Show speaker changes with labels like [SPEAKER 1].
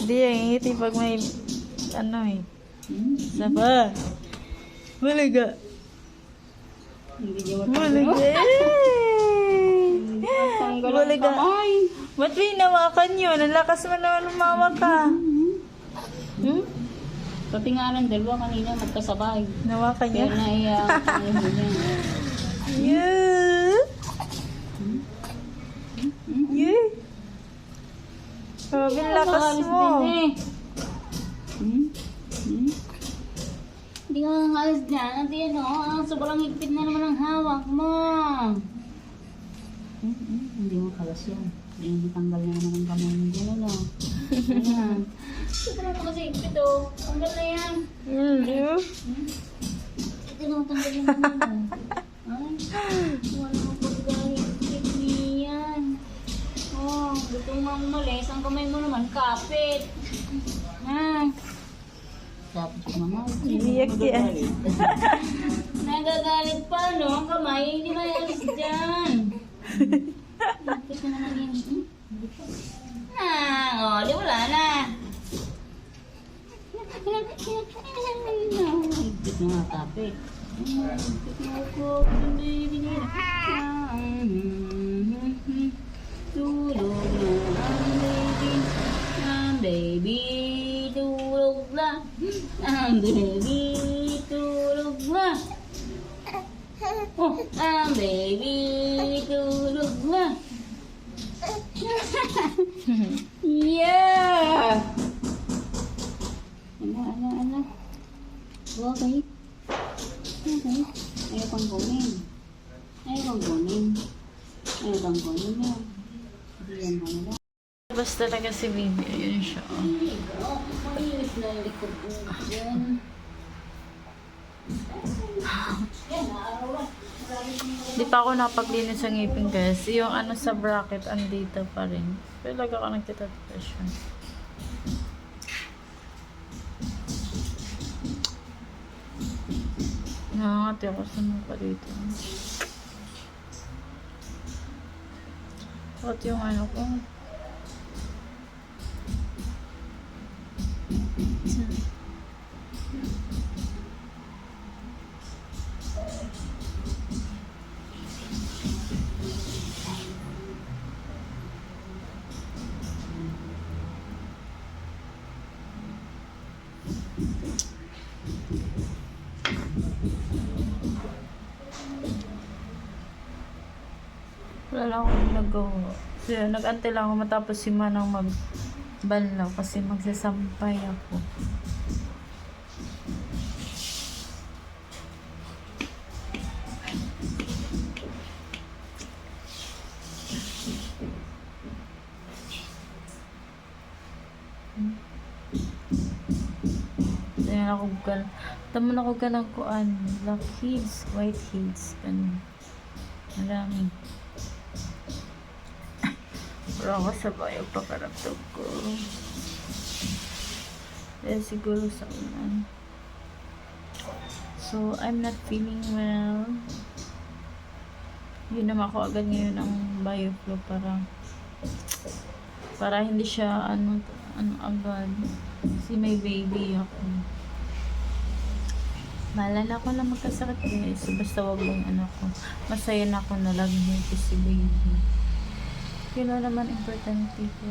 [SPEAKER 1] Hindi, ang ngiti pag may, ano eh. Saba. Malaga. Malaga. Malaga. Ba't may nawakan yun? Ang lakas mo naman umawak ka. Hmm?
[SPEAKER 2] Pati nga lang, dalawa kanina magkasabay.
[SPEAKER 1] Nawakan
[SPEAKER 2] Kaya
[SPEAKER 1] niya?
[SPEAKER 2] naiyak. Ayaw mo niya.
[SPEAKER 1] Yeah. Yeah. Sabi ang lakas mo.
[SPEAKER 2] din eh. Hmm? Hmm? Hindi ka nakaalis dyan. At yan o, ah, sobrang higpit na naman ang hawak mo. Hmm? Hmm? Hindi mo kalas yan. Hindi tanggal na naman ang kamay mo dyan, ano? Ayan. Sobrang mo kasi higpit o. Tanggal na yan.
[SPEAKER 1] Hindi.
[SPEAKER 2] Ito na tanggal kamay mo. Ay, wala Mo umalis. Ang kamay mo naman, kapit. Ha? Tapos naman.
[SPEAKER 1] Iniyak yan.
[SPEAKER 2] Nagagalit pa, no? Ang kamay, hindi na alis dyan. Kapit na naman yan. Ah, oh, di wala na. Higpit na nga, kapit. Higpit na ako, baby niya. Tulog Oh, ang baby, tulog na. yeah! Ano, ano, ano? Okay. Okay. Ayaw kang kunin. Ayaw kang kunin. Ayaw kang kunin na. Hindi yan halala.
[SPEAKER 1] Basta talaga si Bibi. Ayun siya. oh.
[SPEAKER 2] Oh, malinis na yung likod mo dyan. Yan, naarawan.
[SPEAKER 1] Di pa ako napaglinis ng ngipin guys. Yung ano sa bracket, andito pa rin. Pero laga ka nagtitouch siya. Nakangati ako sa mukha dito. At yung ano ko. Wala lang akong ginagawa. So, nag-antay lang ako matapos si Manang magbanlaw kasi magsasampay ako. Ayan ako gan. Tama na ako ganang kuan. Black heels, white heels. Ganun. Marami. Pero ako sabay ang pakaramdam ko. Dahil siguro sa unan. So, I'm not feeling well. Yun naman ako agad ngayon ang bioflow para para hindi siya ano ano agad. Kasi may baby ako. Maalala ko na magkasakit guys. Basta wag mong ano ko. Masaya na ako na lagi niya si baby. Yun lang naman importante ko.